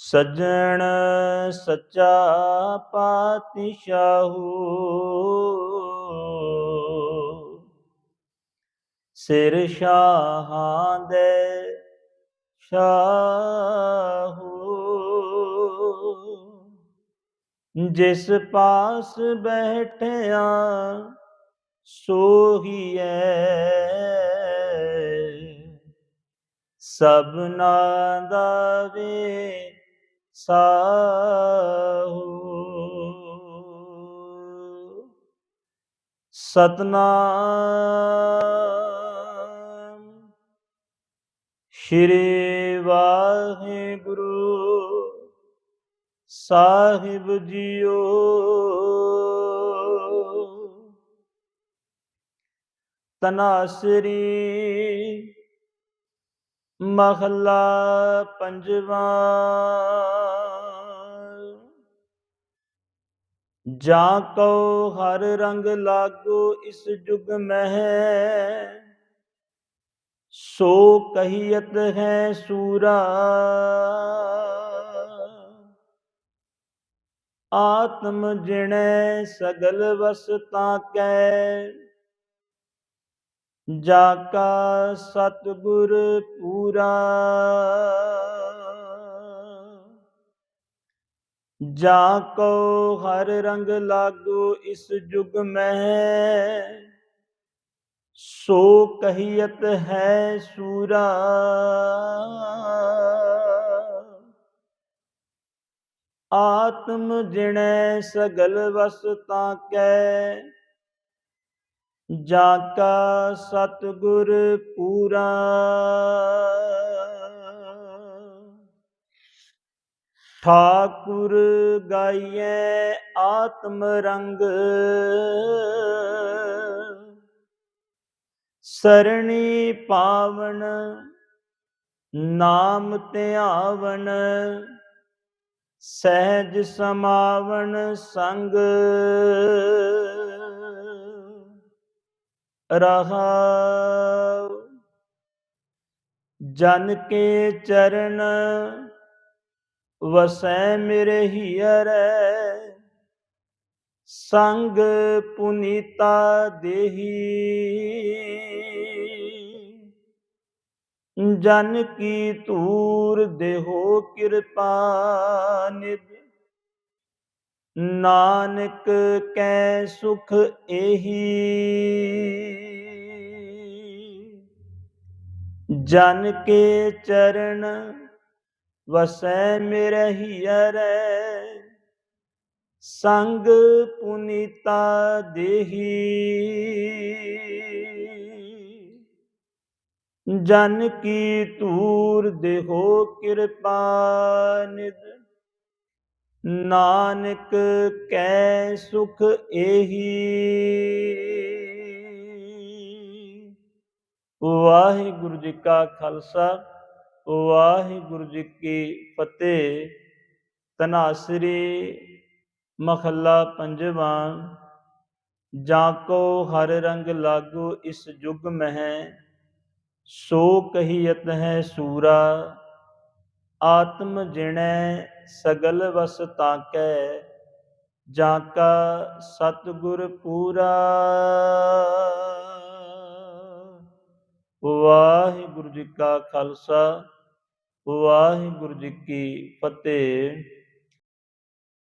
ਸੱਜਣ ਸੱਚਾ ਪਾਤਸ਼ਾਹੂ। ਸਿਰ ਸ਼ਾਹਾਂ ਦੇ ਸ਼ਾਹੂ ਜਿਸ ਪਾਸ ਬੈਠਿਆ ਸੋਹੀਐ। ਸਭਨਾ ਦਾ ਵੇ ਸਾਹੂ। ਸਤਨਾਮ ਸ਼੍ਰੀ ਵਾਹਿਗੁਰੂ ਸਾਹਿਬ ਜੀਓ। ਤਨਾਸਰੀ ਮਹਲਾ ਪੰਜਵਾਂ। ਜਾਂ ਕੋ ਹਰ ਰੰਗ ਲਾਗੋ ਇਸ ਜੁਗ ਮਹਿ, ਸੋ ਕਹੀਅਤ ਹੈ ਸੂਰਾ। ਆਤਮ ਜਿਣੈ ਸਗਲ ਵਸਤਾ ਕੈ ਜਾ ਕਾ ਸਤਿਗੁਰ ਪੂਰਾ। ਜਾ ਕੋ ਹਰ ਰੰਗ ਲਾਗੋ ਇਸ ਜੁਗ ਮਹਿ। ਸੋ ਕਹੀਅਤ ਹੈ ਸੂਰਾ। ਆਤਮ ਜਿਣੈ ਸਗਲ ਵਸਤਾ ਕੈ। ਜਾ ਕਾ ਸਤਿਗੁਰ ਪੂਰਾ। ਠਾਕੁਰ ਗਾਈਐ ਆਤਮ ਰੰਗ। ਸਰਣੀ ਪਾਵਨ ਨਾਮ ਧਿਆਵਨ। ਸਹਿਜ ਸਮਾਵਨ ਸੰਗ। ਰਹਾ। ਜਨ ਕੇ ਚਰਨ ਵਸੈ ਮੇਰੇ ਹੀਰੈ ਸੰਗ ਪੁਨੀਤਾ ਦੇਹੀ। ਜਨ ਕੀ ਤੂਰ ਦੇਹੋ ਕਿਰਪਾ ਨਿਧ। ਨਾਨਕ ਕੈ ਸੁਖ ਏਹੀ। ਜਨ ਕੇ ਚਰਨ ਵਸੈ ਮੇਰੇ ਹੀਰੈ ਸੰਗ ਪੁਨੀਤਾ ਦੇਹੀ। ਜਨ ਕੀ ਤੂਰ ਦੇਹੋ ਕਿਰਪਾ ਨਿਧ। ਨਾਨਕ ਕੈ ਸੁਖ ਏਹੀ। ਵਾਹਿਗੁਰੂ ਜੀ ਕਾ ਖਾਲਸਾ, ਵਾਹਿਗੁਰੂ ਜੀ ਕੀ ਫਤਿਹ। ਤਨਾਸਰੀ ਮਖੱਲਾ ਪੰਜਵਾਂ, ਜਾਂ ਕੋ ਹਰ ਰੰਗ ਲਾਗੂ ਇਸ ਜੁਗ ਮਹਿ, ਸੋ ਕਹੀਅਤ ਹੈ ਸੂਰਾ। ਆਤਮ ਜਿਣੈ ਸਗਲ ਵਸ ਤਾਕੈ, ਜਾਂ ਕਾ ਸਤਿਗੁਰ ਪੂਰਾ। ਵਾਹਿਗੁਰੂ ਜੀ ਕਾ ਖਾਲਸਾ, ਵਾਹਿਗੁਰੂ ਜੀ ਕੀ ਫਤਿਹ।